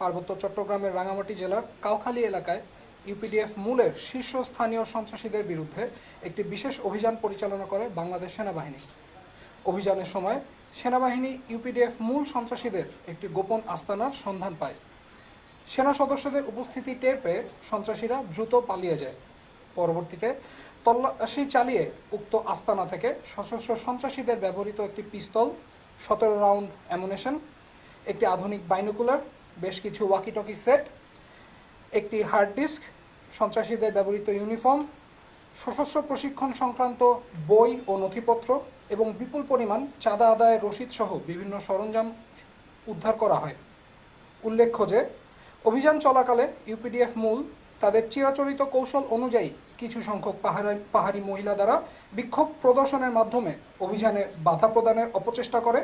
পার্বত্য চট্টগ্রামের রাঙামাটি জেলার কাউখালী এলাকায় ইউপিডিএফ মূলের শীর্ষস্থানীয় সন্ত্রাসীদের বিরুদ্ধে একটি বিশেষ অভিযান পরিচালনা করে বাংলাদেশ সেনাবাহিনী। অভিযানের সময় সেনাবাহিনী ইউপিডিএফ মূল সন্ত্রাসীদের একটি গোপন আস্তানার সন্ধান পায়। সেনা সদস্যদের উপস্থিতি টের পেয়ে সন্ত্রাসীরা দ্রুত পালিয়ে যায়। পরবর্তীতে তল্লাশি চালিয়ে উক্ত আস্তানা থেকে সশস্ত্র সন্ত্রাসীদের ব্যবহৃত একটি পিস্তল, সতেরো রাউন্ড অ্যামুনেশন, একটি আধুনিক বাইনোকুলার বেশ কিছু ওয়াকিটকি সেট একটি হার্ড ডিস্ক সন্ত্রাসীদের ব্যবহৃত ইউনিফর্ম সশস্ত্র প্রশিক্ষণ সংক্রান্ত বই ও নথিপত্র এবং বিপুল পরিমাণ চাঁদা আদায়ের রসিদ সহ বিভিন্ন সরঞ্জাম উদ্ধার করা হয়। উল্লেখ্য যে, অভিযান চলাকালে ইউপিডিএফ মূল তাদের চিরাচরিত কৌশল অনুযায়ী কিছু সংখ্যক পাহাড়ি পাহাড়ি মহিলা দ্বারা বিক্ষোভ প্রদর্শনের মাধ্যমে অভিযানে বাধা প্রদানের অপচেষ্টা করে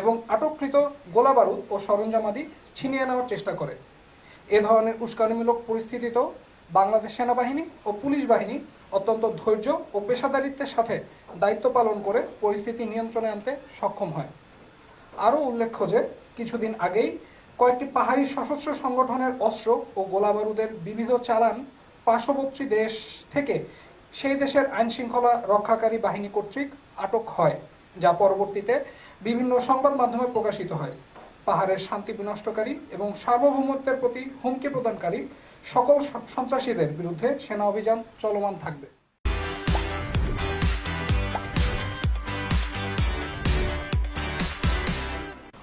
এবং আটককৃত গোলাবারুদ ও সরঞ্জামাদি ছিনিয়ে নেওয়ার চেষ্টা করে। এ ধরনের উস্কানিমূলক পরিস্থিতিতেও বাংলাদেশ সেনাবাহিনী ও পুলিশ বাহিনী অত্যন্ত ধৈর্য ও পেশাদারিত্বের সাথে দায়িত্ব পালন করে পরিস্থিতি নিয়ন্ত্রণে আনতে সক্ষম হয়। আরও উল্লেখ্য যে, কিছুদিন আগেই কয়েকটি পাহাড়ি সশস্ত্র সংগঠনের অস্ত্র ও গোলাবারুদের বিবিধ চালান পার্শ্ববর্তী দেশ থেকে সেই দেশের আইন শৃঙ্খলা রক্ষাকারী বাহিনী কর্তৃক আটক হয়। যা পরবর্তীতে বিভিন্ন সংবাদ মাধ্যমে প্রকাশিত হয়। পাহাড়ের শান্তি বিনষ্টকারী এবং সার্বভৌমত্বের প্রতি হুমকি প্রদানকারী সকল সন্ত্রাসীদের বিরুদ্ধে সেনা অভিযান চলমান থাকবে।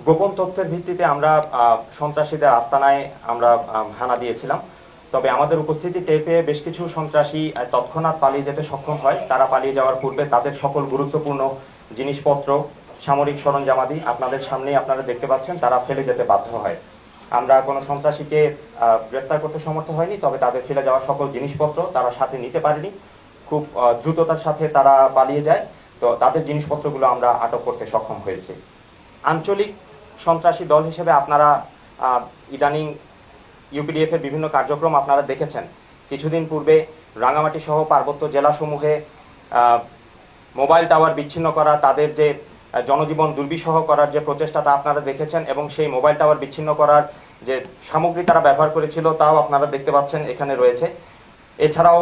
গোপন তথ্যের ভিত্তিতে আমরা সন্ত্রাসীদের আস্তানায় আমরা হানা দিয়েছিলাম। তবে আমাদের উপস্থিতি টের পেয়ে বেশ কিছু সন্ত্রাসী তৎক্ষণাৎ পালিয়ে যেতে সক্ষম হয়। তারা পালিয়ে যাওয়ার পূর্বে তাদের সকল গুরুত্বপূর্ণ জিনিসপত্র, সামরিক সরঞ্জামাদি আপনাদের সামনেই আপনারা দেখতে পাচ্ছেন, তারা ফেলে যেতে বাধ্য হয়। আমরা কোনো সন্ত্রাসীকে গ্রেফতার করতে সমর্থ হয়নি, তবে তাদের ফেলে যাওয়া সকল জিনিসপত্র তারা সাথে নিতে পারেনি। খুব দ্রুততার সাথে তারা পালিয়ে যায়। তো তাদের জিনিসপত্রগুলো আমরা আটক করতে সক্ষম হয়েছি। আঞ্চলিক সন্ত্রাসী দল হিসেবে আপনারা ইদানিং ইউপিডিএফ এর বিভিন্ন কার্যক্রম আপনারা দেখেছেন। কিছুদিন পূর্বে রাঙামাটি সহ পার্বত্য জেলাসমূহে মোবাইল টাওয়ার বিচ্ছিন্ন করা, তাদের যে জনজীবন দুর্বিষহ করার যে প্রচেষ্টা তা আপনারা দেখেছেন এবং সেই মোবাইল টাওয়ার বিচ্ছিন্ন করার যে সামগ্রী তারা ব্যবহার করেছিল তাও আপনারা দেখতে পাচ্ছেন এখানে রয়েছে। এছাড়াও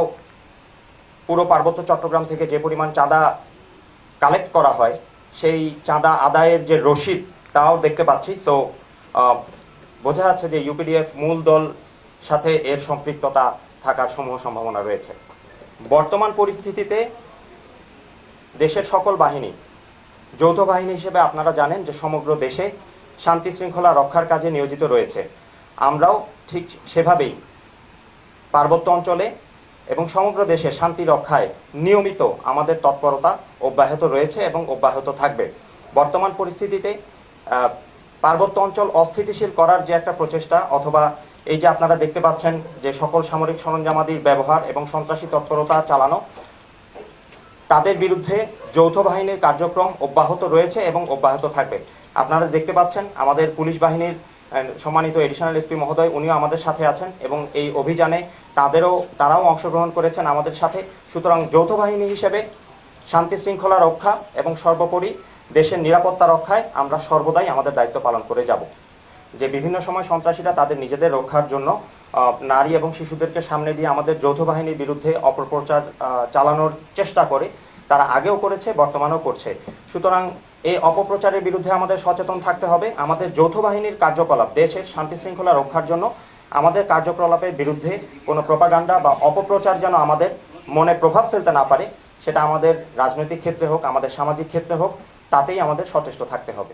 পুরো পার্বত্য চট্টগ্রাম থেকে যে পরিমাণ চাঁদা কালেক্ট করা হয়, সেই চাঁদা আদায়ের যে রসিদ তাও দেখতে পাচ্ছি। সো বোঝা যাচ্ছে যে ইউপিডিএফ মূল দল সাথে এর সম্পৃক্ততা থাকার সমূহ সম্ভাবনা রয়েছে। বর্তমান পরিস্থিতিতে দেশের সকল বাহিনী। যৌথ বাহিনী হিসেবে আপনারা জানেন যে সমগ্র দেশে শান্তি শৃঙ্খলা রক্ষার কাজে নিয়োজিত রয়েছে। আমরাও ঠিক সেভাবেই পার্বত্য অঞ্চলে এবং সমগ্র দেশে শান্তি রক্ষায় নিয়মিত আমাদের তৎপরতা অব্যাহত রয়েছে এবং অব্যাহত থাকবে। বর্তমান পরিস্থিতিতে পার্বত্য অঞ্চল অস্থিতিশীল করার যে একটা প্রচেষ্টা অথবা এই যে আপনারা দেখতে পাচ্ছেন যে সকল সামরিক সরঞ্জামাদির ব্যবহার এবং সন্ত্রাসী তৎপরতা চালানো তাদের বিরুদ্ধে যৌথ বাহিনীর কার্যক্রম অব্যাহত রয়েছে এবং অব্যাহত থাকবে। আপনারা দেখতে পাচ্ছেন, আমাদের পুলিশ বাহিনীর সম্মানিত এডিশনাল এসপি মহোদয়, উনিও আমাদের সাথে আছেন এবং এই অভিযানে তাদেরও, তারাও অংশগ্রহণ করেছেন আমাদের সাথে। সুতরাং যৌথ বাহিনী হিসেবে শান্তি শৃঙ্খলা রক্ষা এবং সর্বোপরি দেশের নিরাপত্তা রক্ষায় আমরা সর্বদাই আমাদের দায়িত্ব পালন করে যাব। যে বিভিন্ন সময় সন্ত্রাসীরা তাদের নিজেদের রক্ষার জন্য নারী এবং শিশুদেরকে সামনে দিয়ে আমাদের যৌথ বাহিনীর বিরুদ্ধে অপপ্রচার চালানোর চেষ্টা করে তারা আগেও করেছে, বর্তমানেও করছে। সুতরাং এই অপপ্রচারের বিরুদ্ধে আমাদের সচেতন থাকতে হবে। আমাদের যৌথ বাহিনীর কার্যকলাপ, দেশের শান্তি শৃঙ্খলা রক্ষার জন্য আমাদের কার্যকলাপের বিরুদ্ধে কোনো প্রপাগান্ডা বা অপপ্রচার যেন আমাদের মনে প্রভাব ফেলতে না পারে, সেটা আমাদের রাজনৈতিক ক্ষেত্রে হোক, আমাদের সামাজিক ক্ষেত্রে হোক, তাতেই আমাদের সচেষ্ট থাকতে হবে।